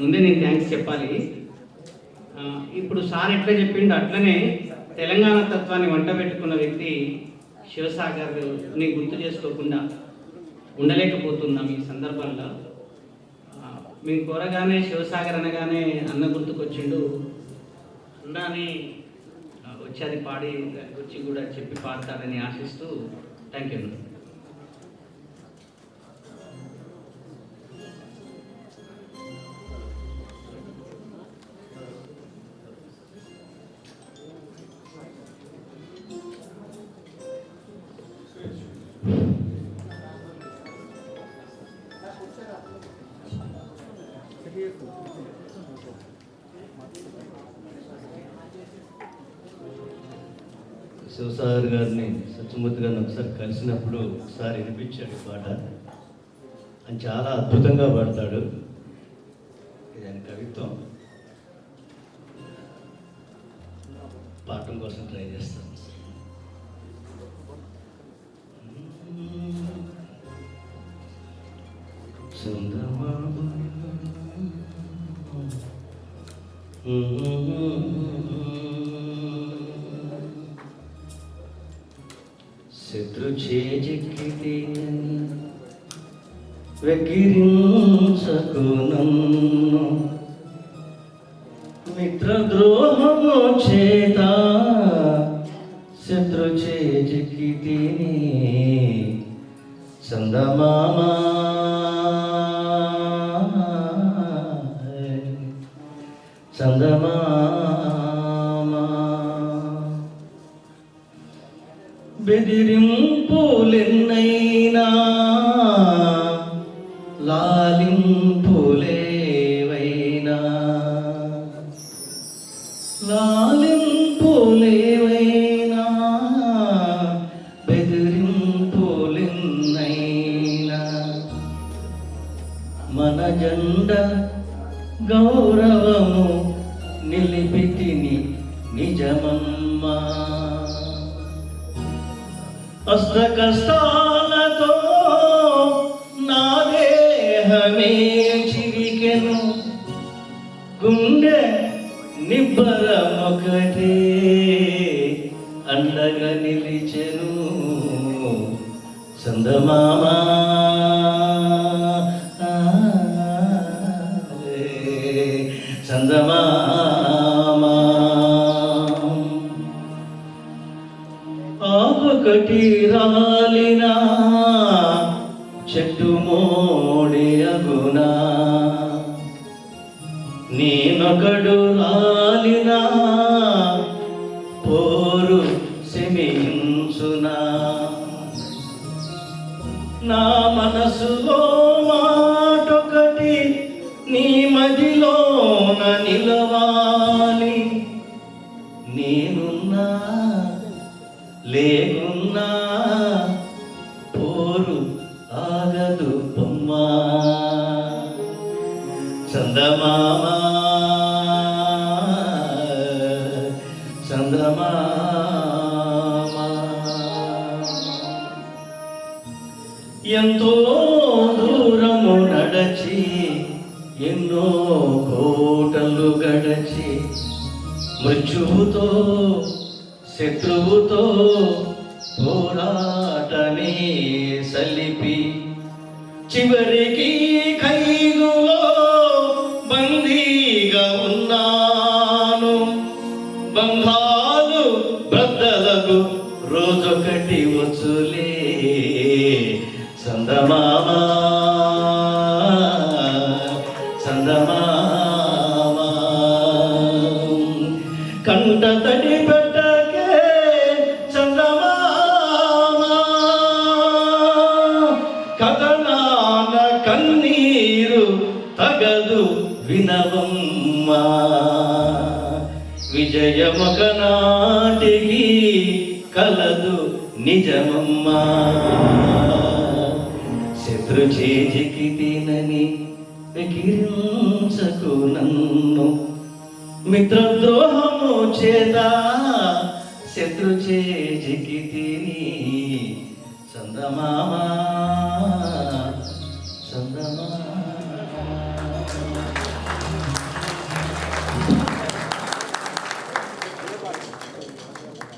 ముందే నేను థ్యాంక్స్ చెప్పాలి. ఇప్పుడు సార్ ఎట్లా చెప్పిండు? అట్లనే తెలంగాణ తత్వాన్ని వంట పెట్టుకున్న వ్యక్తి శివసాగర్ని గుర్తు చేసుకోకుండా ఉండలేకపోతున్నాం ఈ సందర్భంలో. మేము కోరగానే శివసాగర్ అనగానే అన్న గుర్తుకొచ్చిండు. అన్న అని వచ్చి అది పాడి గురించి వచ్చి కూడా చెప్పి పాడతారని ఆశిస్తూ థ్యాంక్ యూ శివసాగర్ గారిని సత్యమూర్తి గారిని ఒకసారి కలిసినప్పుడు ఒకసారి వినిపించాడు పాట. అని చాలా అద్భుతంగా పాడతాడు. ఇది ఆయన కవిత్వం. పాఠం కోసం ట్రై చేస్తాను. శత్రు చేజిక్కితే వెక్కిరించకు మిత్రద్రోహము చేత శత్రు చేజిక్కితిని. చందమామా చందమామా. బెదిరింపులెన్నైనా లాలింపులేవైనా. లాలింపులేవైనా బెదిరింపులెన్నైనా. మన జెండ గౌరవము నిలిపితిని నిజమమ్మా. అష్ట కష్టాలతో నా దేహమే చిరికెను గుండె నిబ్బరమొకటే అండగా నిలిచెను. చందమామా. చందమామా ఒకటి రాలిన చెట్టు మోడి అగునా. నేనొకడు రాలిన పోరు శమించునా. నా మనసులో లేకున్నా పోరు ఆగదు బొమ్మా. చందమామ చందమామ. ఎంతో దూరము నడచి ఎన్నో కోటలు గడచి మృత్యువుతో శత్రువుతో పోరాటమే సలిపి. చివరికి ఖైదులో బందీగా ఉన్నాను. బంధాలు బ్రద్దలకు రోజొకటి వచ్చులే. సందమామా సందమామా. కంట తడి నీరు తగదు వినవమ్మా. విజయమొక నాటికి కలదు నిజమమ్మా. శత్రు చేజికి తినని వికిరించకు నన్ను. మిత్రద్రోహము చేత శత్రు చేజికి తిని చందమామా.